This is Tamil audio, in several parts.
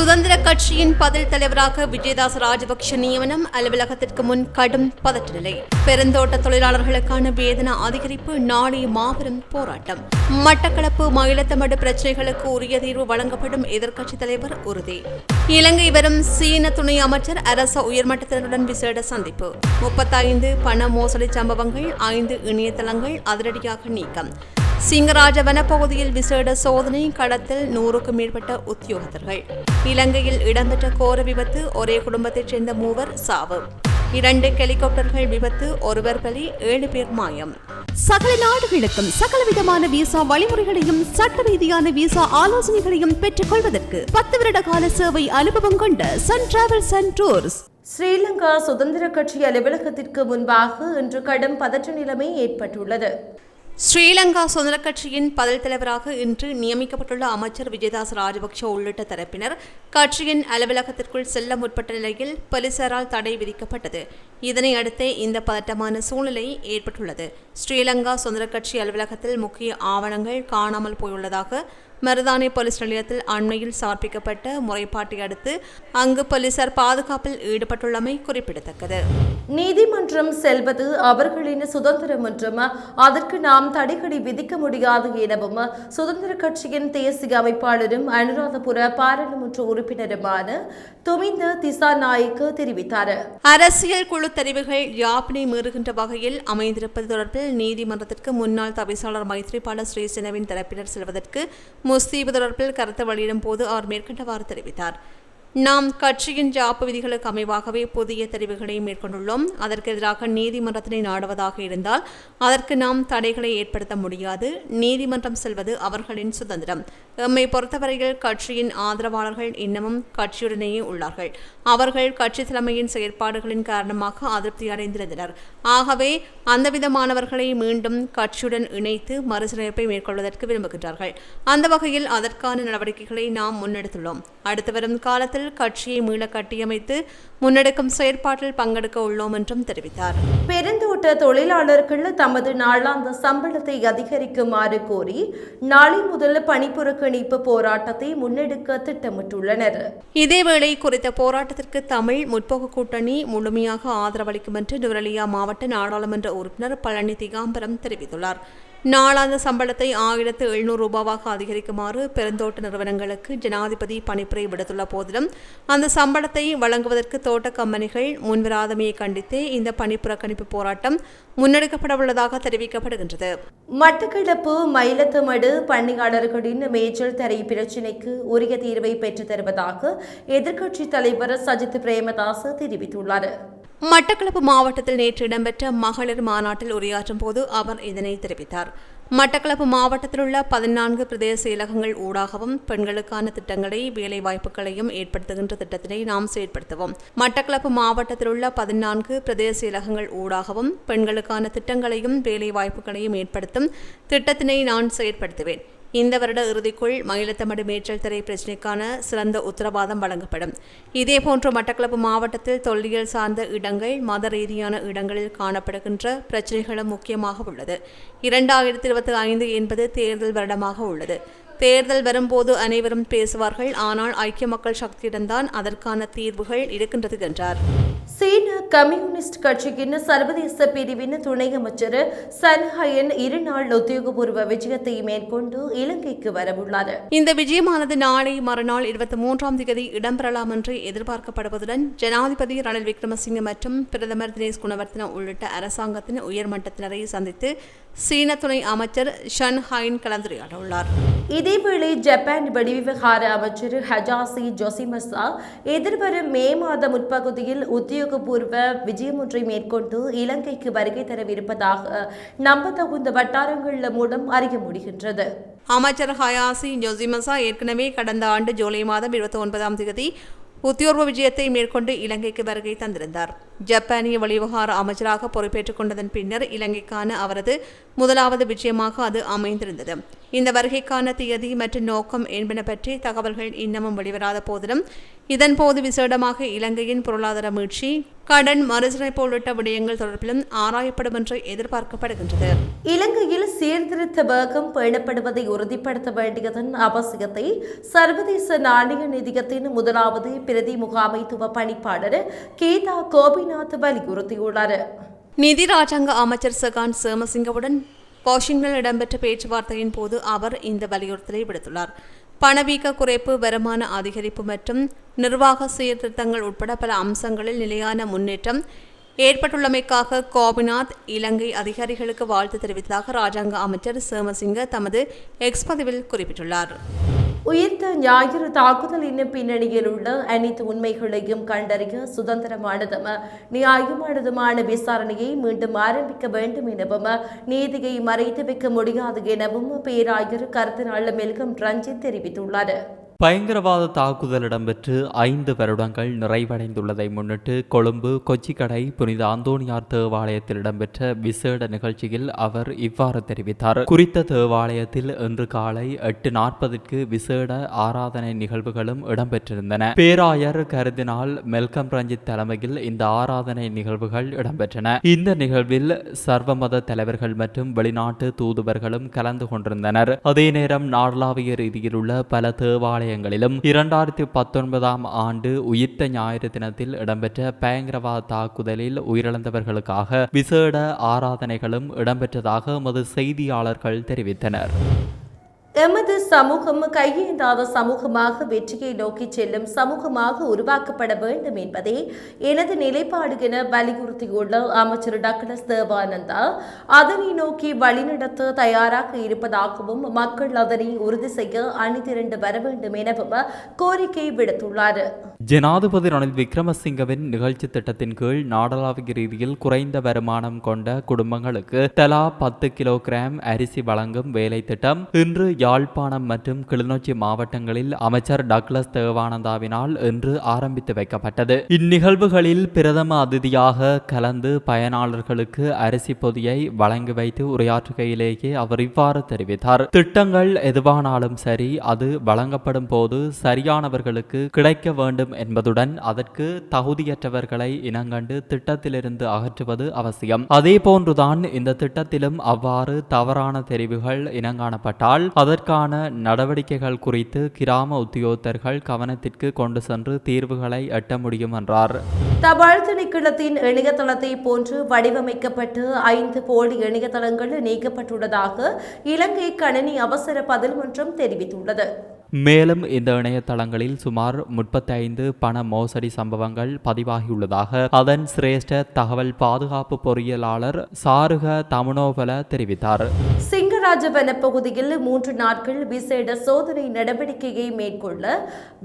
சுதந்திர கட்சியின் பதில் தலைவராக விஜயதாஸ் ராஜபக்ஷ நியமனம் அலுவலகத்திற்கு முன் கடும் பதற்ற நிலை. பெருந்தோட்ட தொழிலாளர்களுக்கான வேதன அதிகரிப்பு நாளை மாபெரும் போராட்டம். மட்டக்களப்பு மயிலத்தமடு பிரச்சினைகளுக்கு உரிய தீர்வு வழங்கப்படும் எதிர்க்கட்சித் தலைவர் உறுதி. இலங்கை வரும் சீன துணை அமைச்சர் அரச உயர்மட்டத்தினருடன் விசேட சந்திப்பு. முப்பத்தைந்து பண மோசடி சம்பவங்கள் ஐந்து இணையதளங்கள் அதிரடியாக நீக்கம். சிங்கராஜ வனப்பகுதியில் விசேட சோதனை களத்தில் நூறுக்கும் மேற்பட்ட உத்தியோகத்தர்கள். இலங்கையில் இடம்பெற்ற கோர விபத்து ஒரே குடும்பத்தைச் சேர்ந்த மூவர் சாவு. இரண்டு ஹெலிகாப்டர்கள் விபத்து ஒருவர் பலி ஏழு பேர் மாயம். சகல நாடுகளுக்கும் சகலவிதமான விசா வழிமுறைகளையும் சட்ட ரீதியான விசா ஆலோசனைகளையும் பெற்றுக் கொள்வதற்கு பத்து வருட கால சேவை அனுபவம் கொண்ட sun travels and tours Sri Lanka சுதந்திர கட்சி அலுவலகத்திற்கு முன்பாக இன்று கடும் பதற்ற நிலைமை ஏற்பட்டுள்ளது. ஸ்ரீலங்கா சுதந்திர கட்சியின் பதில் தலைவராக இன்று நியமிக்கப்பட்டுள்ள அமைச்சர் விஜயதாஸ் ராஜபக்ஷ உள்ளிட்ட தரப்பினர் கட்சியின் அலுவலகத்திற்குள் செல்ல முற்பட்ட நிலையில் போலீசாரால் தடை விதிக்கப்பட்டது. இதனை அடுத்தே இந்த பதட்டமான சூழ்நிலை ஏற்பட்டுள்ளது. ஸ்ரீலங்கா சுதந்திர கட்சி அலுவலகத்தில் முக்கிய ஆவணங்கள் காணாமல் போயுள்ளதாக மருதானி போலீஸ் நிலையத்தில் அண்மையில் சமர்ப்பிக்கப்பட்ட முறைப்பாட்டை அடுத்து அங்கு போலீசார் பாதுகாப்பில் ஈடுபட்டுள்ளமை குறிப்பிடத்தக்கது. நீதிமன்றம் செல்வது அவர்களின் சுதந்திரம் என்றும் அதற்கு நாம் தடைகளை விதிக்க முடியாது எனவும் சுதந்திர கட்சியின் தேசிய அமைப்பாளரும் அனுராதபுர பாராளுமன்ற உறுப்பினருமான துமிந்த திசாநாயக்கு தெரிவித்தார். அரசியல் குழு தெரிவுகள் யாப்பினை மீறுகின்ற வகையில் அமைந்திருப்பது தொடர்பில் நீதிமன்றத்திற்கு முன்னாள் தவிசாளர் மைத்ரிபால ஸ்ரீசேனவின் தரப்பினர் செல்வதற்கு முஸ்தீபு தொடர்பில் கருத்து வெளியிடும் போது அவர் மேற்கண்டவாறு தெரிவித்தார். நாம் கட்சியின் ஜாப்பு விதிகளுக்கு அமைவாகவே புதிய தெரிவுகளை மேற்கொண்டுள்ளோம். அதற்கு எதிராக நீதிமன்றத்தினை நாடுவதாக இருந்தால் அதற்கு நாம் தடைகளை ஏற்படுத்த முடியாது. நீதிமன்றம் செல்வது அவர்களின் சுதந்திரம். எம்மை பொறுத்தவரையில் கட்சியின் ஆதரவாளர்கள் இன்னமும் கட்சியுடனேயே உள்ளார்கள். அவர்கள் கட்சி தலைமையின் செயற்பாடுகளின் காரணமாக அதிருப்தி அடைந்திருந்தனர். ஆகவே அந்த விதமானவர்களை மீண்டும் கட்சியுடன் இணைத்து மறுசீரமைப்பை மேற்கொள்வதற்கு விரும்புகின்றார்கள். அந்த வகையில் அதற்கான நடவடிக்கைகளை நாம் முன்னெடுத்துள்ளோம். அடுத்து வரும் காலத்தில் கட்சியை மீள கட்டியமைத்து முன்னெடுக்கும் செயற்பாட்டில் பங்கெடுக்க உள்ளோம் என்றும் தெரிவித்தார். பெருந்தோட்ட தொழிலாளர்கள் தமது நாளாந்த சம்பளத்தை அதிகரிக்குமாறு கோரி நாளை முதல் பணிப்புறக்கணிப்பு போராட்டத்தை முன்னெடுக்க திட்டமிட்டுள்ளனர். இதேவேளை குறித்த போராட்டத்திற்கு தமிழ் முற்போக்கு கூட்டணி முழுமையாக ஆதரவளிக்கும் என்று நுவரலியா மாவட்ட நாடாளுமன்ற உறுப்பினர் பழனி திகாம்பரம் தெரிவித்துள்ளார். நாளாந்த சம்பளத்தை ஆயிரத்து எழுநூறு ரூபாவாக அதிகரிக்குமாறு பெருந்தோட்ட நிறுவனங்களுக்கு ஜனாதிபதி பணிப்புரை விடுத்துள்ள போதிலும் அந்த சம்பளத்தை வழங்குவதற்கு தோட்ட கம்பெனிகள் முன்வராதமையை கண்டித்து இந்த பணிப்புறக்கணிப்பு போராட்டம் முன்னெடுக்கப்பட உள்ளதாக தெரிவிக்கப்படுகின்றது. மட்டக்களப்பு மயிலத்தமடு பணியாளர்களின் மேய்ச்சல் தரை பிரச்சினைக்கு உரிய தீர்வை பெற்றுத் தருவதாக எதிர்க்கட்சித் தலைவர் சஜித் பிரேமதாஸ் தெரிவித்துள்ளார். மட்டக்களப்பு மாவட்டத்தில் நேற்று இடம்பெற்ற மகளிர் மாநாட்டில் உரையாற்றும் போது அவர் இதனை தெரிவித்தார். மட்டக்களப்பு மாவட்டத்தில் உள்ள பதினான்கு பிரதேச செயலகங்கள் ஊடாகவும் பெண்களுக்கான திட்டங்களை வேலை வாய்ப்புகளையும் ஏற்படுத்துகின்ற திட்டத்தினை நாம் செயற்படுத்துவோம். மட்டக்களப்பு மாவட்டத்தில் உள்ள பதினான்கு பிரதேச செயலகங்கள் ஊடாகவும் பெண்களுக்கான திட்டங்களையும் வேலை வாய்ப்புகளையும் ஏற்படுத்தும் திட்டத்தினை நான் செயற்படுத்துவேன். இந்த வருட இறுதிக்குள் மயிலத்தமடு மேற்றல் திரை பிரச்சினைக்கான சிறந்த உத்தரவாதம் வழங்கப்படும். இதேபோன்று மட்டக்களப்பு மாவட்டத்தில் தொல்லியல் சார்ந்த இடங்கள் மத ரீதியான இடங்களில் காணப்படுகின்ற பிரச்சினைகளும் முக்கியமாக உள்ளது. இரண்டாயிரத்தி இருபத்தி ஐந்து என்பது தேர்தல் வருடமாக உள்ளது. தேர்தல் வரும்போது அனைவரும் பேசுவார்கள் ஆனால் ஐக்கிய மக்கள் சக்தியிடம்தான் அதற்கான தீர்வுகள் இருக்கின்றது என்றார். சீனா கம்யூனிஸ்ட் கட்சியின் சர்வதேச பிரிவின் துணை அமைச்சர் சன்ஹயன் இருநாள் உத்தியோகபூர்வ விஜயத்தை மேற்கொண்டு இலங்கைக்கு வரவுள்ளார். இந்த விஜயமானது நாளை மறுநாள் இருபத்தி மூன்றாம் தேதி இடம்பெறலாம் என்று எதிர்பார்க்கப்படுவதுடன் ஜனாதிபதி ரணில் விக்ரமசிங்க மற்றும் பிரதமர் தினேஷ் குணவர்த்தன உள்ளிட்ட அரசாங்கத்தின் உயர்மட்டத்தினரை சந்தித்து சீன துணை அமைச்சர் ஷன் ஹைன் கலந்துரையாட உள்ளார் இதேவேளை ஜப்பான் வெளிவிவகார அமைச்சர் ஹஜாசி ஜொசிமசா எதிர்வரும் மே மாத முற்பகுதியில் உத்தியோகபூர்வ விஜயம் ஒன்றை மேற்கொண்டு இலங்கைக்கு வருகை தரவிருப்பதாக நம்பத்தகுந்த வட்டாரங்கள் மூலம் அறிய முடிகின்றது. அமைச்சர் ஹயாசி ஜொசிமசா ஏற்கனவே கடந்த ஆண்டு ஜூலை மாதம் இருபத்தி ஒன்பதாம் தேதி உத்தியோர்வ விஜயத்தை மேற்கொண்டு இலங்கைக்கு வருகை தந்திருந்தார். ஜப்பானிய வெளிவிவகார அமைச்சராக பொறுப்பேற்றுக் கொண்டதன் பின்னர் இலங்கைக்கான அவரது முதலாவது விஜயமாக அது அமைந்திருந்தது. இந்த வருகைக்கான தியதி மற்றும் நோக்கம் என்பன பற்றி தகவல்கள் இன்னமும் வெளிவராத போதிலும் இதன்போது விசேடமாக இலங்கையின் பொருளாதார மீட்சி கடன் மறுசீரமைப்பு உள்ளிட்ட விடயங்கள் தொடர்பிலும் ஆராயப்படும் என்று எதிர்பார்க்கப்படுகின்றது. இலங்கையில் சீர்திருத்த வேகம் பேணப்படுவதை உறுதிப்படுத்த வேண்டியதன் அவசியத்தை சர்வதேச நாணய நிதியத்தின் முதலாவது பிரதி முகாமைத்துவ பணிப்பாளர் கீதா கோபிநாத் வலியுறுத்தியுள்ளார் நிதி ராஜாங்க அமைச்சர் சகான் சேமசிங்கவுடன் வாஷிங்டனில் இடம்பெற்ற பேச்சுவார்த்தையின் போது அவர் இந்த வலியுறுத்தலை விடுத்துள்ளார் பணவீக்க குறைப்பு வருமான அதிகரிப்பு மற்றும் நிர்வாக சீர்திருத்தங்கள் உட்பட பல அம்சங்களில் நிலையான முன்னேற்றம் ஏற்பட்டுள்ளமைக்காக கோபிநாத் இலங்கை அதிகாரிகளுக்கு வாழ்த்து தெரிவித்ததாக ராஜாங்க அமைச்சர் சேமசிங்க தமது எக்ஸ் பதிவில் குறிப்பிட்டுள்ளார் உயிர்த்த ஞாயிறு தாக்குதலின் பின்னணியில் உள்ள அனைத்து உண்மைகளையும் கண்டறிய சுதந்திரமானதும் நியாயமானதுமான விசாரணையை மீண்டும் ஆரம்பிக்க வேண்டும் எனவும் நீதியை மறைத்து வைக்க முடியாது எனவும் பேராயர் கருத்தினாள் மெல்கம் ரஞ்சித் தெரிவித்துள்ளார். பயங்கரவாத தாக்குதல் இடம்பெற்று ஐந்து வருடங்கள் நிறைவடைந்துள்ளதை முன்னிட்டு கொழும்பு கொச்சிக்கடை புனித அந்தோனியார் தேவாலயத்தில் இடம்பெற்ற விசேட நிகழ்ச்சியில் அவர் இவ்வாறு தெரிவித்தார். குறித்த தேவாலயத்தில் இன்று காலை எட்டு நாற்பதுக்கு விசேட ஆராதனை நிகழ்வுகளும் இடம்பெற்றிருந்தன. பேராயர் கருதினால் மெல்கம் ரஞ்சித் தலைமையில் இந்த ஆராதனை நிகழ்வுகள் இடம்பெற்றன. இந்த நிகழ்வில் சர்வமத தலைவர்கள் மற்றும் வெளிநாட்டு தூதுவர்களும் கலந்து கொண்டிருந்தனர். அதே நேரம் நாடளாவிய ரீதியில் உள்ள பல ஆலயங்களிலும் இரண்டாயிரத்தி பத்தொன்பதாம் ஆண்டு உயிர்த்த ஞாயிறு தினத்தில் இடம்பெற்ற பயங்கரவாத தாக்குதலில் உயிரிழந்தவர்களுக்காக விசேட ஆராதனைகளும் இடம்பெற்றதாக எமது செய்தியாளர்கள் தெரிவித்தனர். எமது சமூகம் கையேந்தாத சமூகமாக வெற்றியை நோக்கி செல்லும் சமூகமாக உருவாக்கப்பட வேண்டும் என்பதே எனது நிலைப்பாடு என வலியுறுத்தியுள்ள அமைச்சர் டக்ளஸ் தேவானந்தா அதனை நோக்கி வழிநடத்த தயாராக இருப்பதாகவும் மக்கள் அதனை உறுதி செய்ய அணிதிரண்டு வர வேண்டும் எனவும் கோரிக்கை விடுத்துள்ளார். ஜனாதிபதி ரணில் விக்ரமசிங்கவின் நிகழ்ச்சி திட்டத்தின் கீழ் நாடளாவிய ரீதியில் குறைந்த வருமானம் கொண்ட குடும்பங்களுக்கு தலா பத்து கிலோகிராம் அரிசி வழங்கும் வேலை திட்டம். இன்று யாழ்ப்பாணம் மற்றும் கிளிநொச்சி மாவட்டங்களில் அமைச்சர் டக்ளஸ் தேவானந்தாவினால் இன்று ஆரம்பித்து வைக்கப்பட்டது. இந்நிகழ்வுகளில் பிரதம அதிதியாக கலந்து பயனாளர்களுக்கு அரிசி பொதியை வழங்கி வைத்து உரையாற்றுகையிலேயே அவர் இவ்வாறு தெரிவித்தார். திட்டங்கள் எதுவானாலும் சரி அது வழங்கப்படும் போது சரியானவர்களுக்கு கிடைக்க வேண்டும் என்பதுடன் அதற்கு தகுதியற்றவர்களை இனங்கண்டு திட்டத்திலிருந்து அகற்றுவது அவசியம். அதே போன்றுதான் இந்த திட்டத்திலும் அவ்வாறு தவறான தெரிவுகள் இனங்காணப்பட்டால் அதற்கான நடவடிக்கைகள் குறித்து கிராம உத்தியோகத்தர்கள் கவனத்திற்கு கொண்டு சென்று தீர்வுகளை எட்ட முடியும் என்றார் தபால் திணைக்களத்தின் இணையதளத்தை போன்று வடிவமைக்கப்பட்டு ஐந்து போலி இணையதளங்கள் நீக்கப்பட்டுள்ளதாக இலங்கை கணினி அவசர பதில் மன்றம் தெரிவித்துள்ளது. மேலும் இந்த இணையதளங்களில் சுமார் முப்பத்தைந்து பண மோசடி சம்பவங்கள் பதிவாகியுள்ளதாக அதன் சிரேஷ்ட தகவல் பாதுகாப்பு பொறியியலாளர் சாருக தமனோவல தெரிவித்தார். சிங்கராஜ வனப்பகுதியில் மூன்று நாட்கள் விசேட சோதனை நடவடிக்கையை மேற்கொள்ள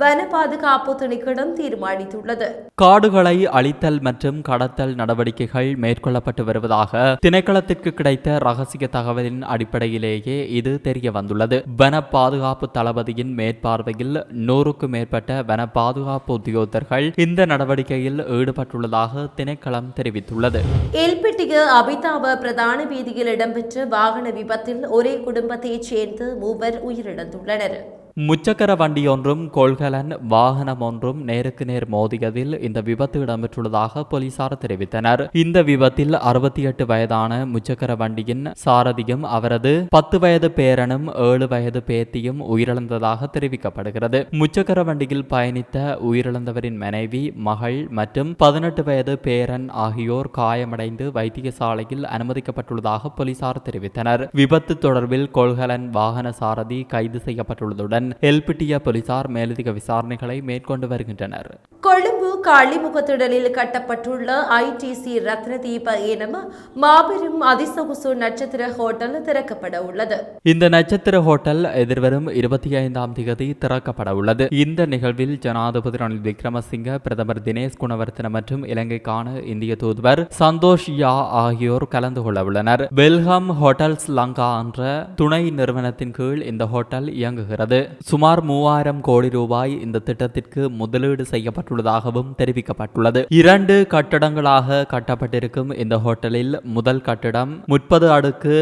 வன பாதுகாப்பு திணைக்களம் தீர்மானித்துள்ளது. காடுகளை அழித்தல் மற்றும் கடத்தல் நடவடிக்கைகள் மேற்கொள்ளப்பட்டு வருவதாக திணைக்களத்திற்கு கிடைத்த ரகசிய தகவலின் அடிப்படையிலேயே இது தெரிய வந்துள்ளது. வன பாதுகாப்பு தளபதியின் மேற்பார்வையில் நூறுக்கும் மேற்பட்ட வன பாதுகாப்பு உத்தியோகத்தர்கள் இந்த நடவடிக்கையில் ஈடுபட்டுள்ளதாக திணைக்களம் தெரிவித்துள்ளது. எல்பிட்டிய அபிதாப பிரதான வீதியில் இடம்பெற்ற வாகன விபத்தில் ஒரே குடும்பத்தைச் சேர்ந்து மூவர் உயிரிழந்துள்ளனர். முச்சக்கர வண்டியொன்றும் கொள்கலன் வாகனம் ஒன்றும் நேருக்கு நேர் மோதியதில் இந்த விபத்து இடம்பெற்றுள்ளதாக போலீசார் தெரிவித்தனர். இந்த விபத்தில் அறுபத்தி எட்டு வயதான முச்சக்கர வண்டியின் சாரதியும் அவரது பத்து வயது பேரனும் ஏழு வயது பேத்தியும் உயிரிழந்ததாக தெரிவிக்கப்படுகிறது. முச்சக்கர வண்டியில் பயணித்த உயிரிழந்தவரின் மனைவி மகள் மற்றும் பதினெட்டு வயது பேரன் ஆகியோர் காயமடைந்து வைத்தியசாலையில் அனுமதிக்கப்பட்டுள்ளதாக போலீசார் தெரிவித்தனர். விபத்து தொடர்பில் கொள்கலன் வாகன சாரதி கைது செய்யப்பட்டுள்ளதுடன் எல்பிட்டிய போலீசார் மேலதிக விசாரணைகளை மேற்கொண்டு வருகின்றனர். கொழும்பு காளிமுகத்திடலில் கட்டப்பட்டுள்ள ஐடிசி ரத்னதீப எனும் மாபெரும் அதிசொகுசு நட்சத்திர ஹோட்டல் திறக்கப்பட உள்ளது. இந்த நட்சத்திர ஹோட்டல் எதிர்வரும் இருபத்தி ஐந்தாம் தேதி திறக்கப்பட உள்ளது. இந்த நிகழ்வில் ஜனாதிபதி ரணில் விக்ரமசிங்க பிரதமர் தினேஷ் குணவர்த்தன மற்றும் இலங்கைக்கான இந்திய தூதுவர் சந்தோஷ் யா ஆகியோர் கலந்து கொள்ள உள்ளனர். வெல்கம் ஹோட்டல்ஸ் லங்கா என்ற துணை நிறுவனத்தின் கீழ் இந்த ஹோட்டல் இயங்குகிறது. சுமார் மூவாயிரம் கோடி ரூபாய் இந்த திட்டத்திற்கு முதலீடு செய்யப்பட்டுள்ளதாகவும் தெரிவிக்கப்பட்டுள்ளது. இரண்டு கட்டடங்களாக கட்டப்பட்டிருக்கும் இந்த ஹோட்டலில் முதல் கட்டிடம் முப்பது அடுக்கு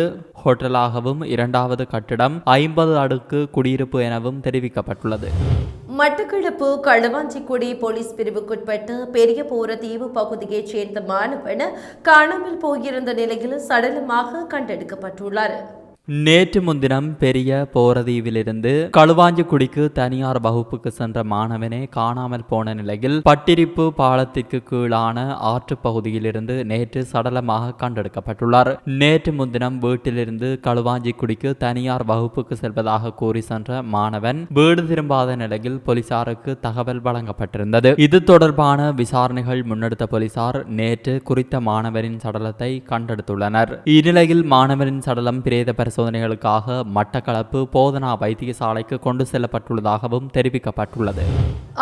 ஹோட்டலாகவும் இரண்டாவது கட்டிடம் ஐம்பது அடுக்கு குடியிருப்பு எனவும் தெரிவிக்கப்பட்டுள்ளது. மட்டக்களப்பு களுவாஞ்சிக்குடி போலீஸ் பிரிவுக்குட்பட்ட பெரிய போரதீவு பகுதியைச் சேர்ந்த மாணவன் காணாமல் போயிருந்த நிலையில் சடலமாக கண்டெடுக்கப்பட்டுள்ளார். நேற்று முன்தினம் பெரிய போரதீவிலிருந்து களுவாஞ்சிக்குடிக்கு தனியார் வகுப்புக்கு சென்ற மாணவனே காணாமல் போன நிலையில் பட்டிரிப்பு பாலத்திற்கு கீழான ஆற்று பகுதியிலிருந்து நேற்று சடலமாக கண்டெடுக்கப்பட்டுள்ளார். நேற்று முன்தினம் வீட்டிலிருந்து களுவாஞ்சிக்குடிக்கு தனியார் வகுப்புக்கு செல்வதாக கூறி சென்ற மாணவன் வீடு திரும்பாத நிலையில் போலீசாருக்கு தகவல் வழங்கப்பட்டிருந்தது. இது தொடர்பான விசாரணைகள் முன்னெடுத்த போலீசார் நேற்று குறித்த மாணவரின் சடலத்தை கண்டெடுத்துள்ளனர். இந்நிலையில் மாணவரின் சடலம் பிரேத பரிசோதனைகளுக்காக மட்டக்களப்பு போதனா வைத்தியசாலைக்கு கொண்டு செல்லப்பட்டுள்ளதாகவும் தெரிவிக்கப்பட்டுள்ளது.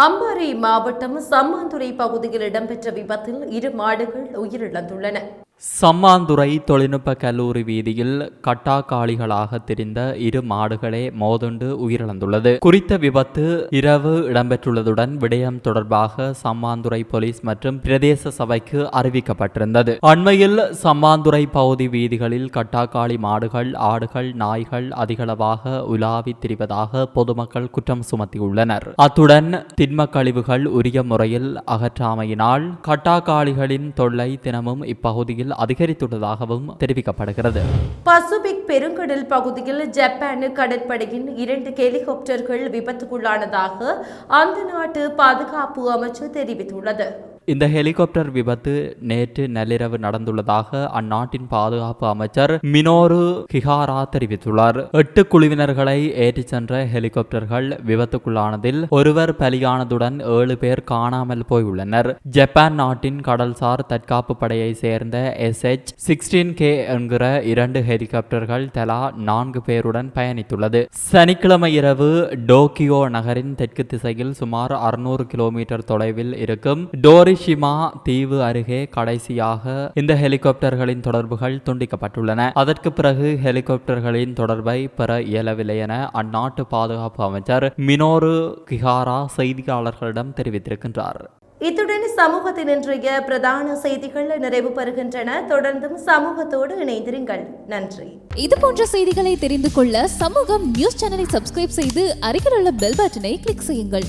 அம்பாறை மாவட்டம் சம்மாந்துறை பகுதியில் இடம்பெற்ற விபத்தில் இரு மாடுகள் உயிரிழந்துள்ளன. சம்மாந்துறை தொழில்நுட்ப கல்லூரி வீதியில் கட்டாக்காளிகளாக தெரிந்த இரு மாடுகளே மோதுண்டு உயிரிழந்துள்ளது. குறித்த விபத்து இரவு இடம்பெற்றுள்ளதுடன் விடயம் தொடர்பாக சம்மாந்துறை போலீஸ் மற்றும் பிரதேச சபைக்கு அறிவிக்கப்பட்டிருந்தது. அண்மையில் சம்மாந்துறை பகுதி வீதிகளில் கட்டாக்காளி மாடுகள் ஆடுகள் நாய்கள் அதிகளவாக உலாவி திரிவதாக பொதுமக்கள் குற்றம் சுமத்தியுள்ளனர். அத்துடன் திண்ம கழிவுகள் உரிய முறையில் அகற்றாமையினால் கட்டாக்காளிகளின் தொல்லை தினமும் இப்பகுதியில் அதிகரித்துள்ளதாகவும் தெரிவிக்கப்படுகிறது. பசிபிக் பெருங்கடல் பகுதியில் ஜப்பான் கடற்படையின் இரண்டு ஹெலிகாப்டர்கள் விபத்துக்குள்ளானதாக அந்த நாட்டு பாதுகாப்பு அமைச்சு தெரிவித்துள்ளது. இந்த ஹெலிகாப்டர் விபத்து நேற்று நள்ளிரவு நடந்துள்ளதாக அந்நாட்டின் பாதுகாப்பு அமைச்சர் மினோரு கிஹாரா தெரிவித்துள்ளார். எட்டு குழுவினர்களை ஏற்றிச் சென்ற ஹெலிகாப்டர்கள் விபத்துக்குள்ளானதில் ஒருவர் பலியானதுடன் ஏழு பேர் காணாமல் போயுள்ளனர். ஜப்பான் நாட்டின் கடல்சார் தற்காப்பு படையை சேர்ந்த எஸ் எச் சிக்ஸ்டீன் கே என்கிற இரண்டு ஹெலிகாப்டர்கள் தலா நான்கு பேருடன் பயணித்துள்ளது. சனிக்கிழமை இரவு டோக்கியோ நகரின் தெற்கு திசையில் சுமார் அறுநூறு கிலோமீட்டர் தொலைவில் இருக்கும் டோரி டோரிஷிமா தீவு அருகே கடைசியாக இந்த ஹெலிகாப்டர்களின் தொடர்புகள் துண்டிக்கப்பட்டுள்ளன. அதற்கு பிறகு ஹெலிகாப்டர்களின் தொடர்பை பெற இயலவில்லை என அந்நாட்டு பாதுகாப்பு அமைச்சர் மினோரு கிஹாரா செய்தியாளர்களிடம் தெரிவித்திருக்கின்றார். இத்துடன் சமூகத்தின் இன்றைய பிரதான செய்திகள் நிறைவு பெறுகின்றன. தொடர்ந்தும் சமூகத்தோடு இணைந்திருங்கள். நன்றி. இது போன்ற செய்திகளை தெரிந்து கொள்ள சமூகம் நியூஸ் சேனலை சப்ஸ்கிரைப் செய்து அருகில் உள்ள பெல் பட்டனை கிளிக் செய்யுங்கள்.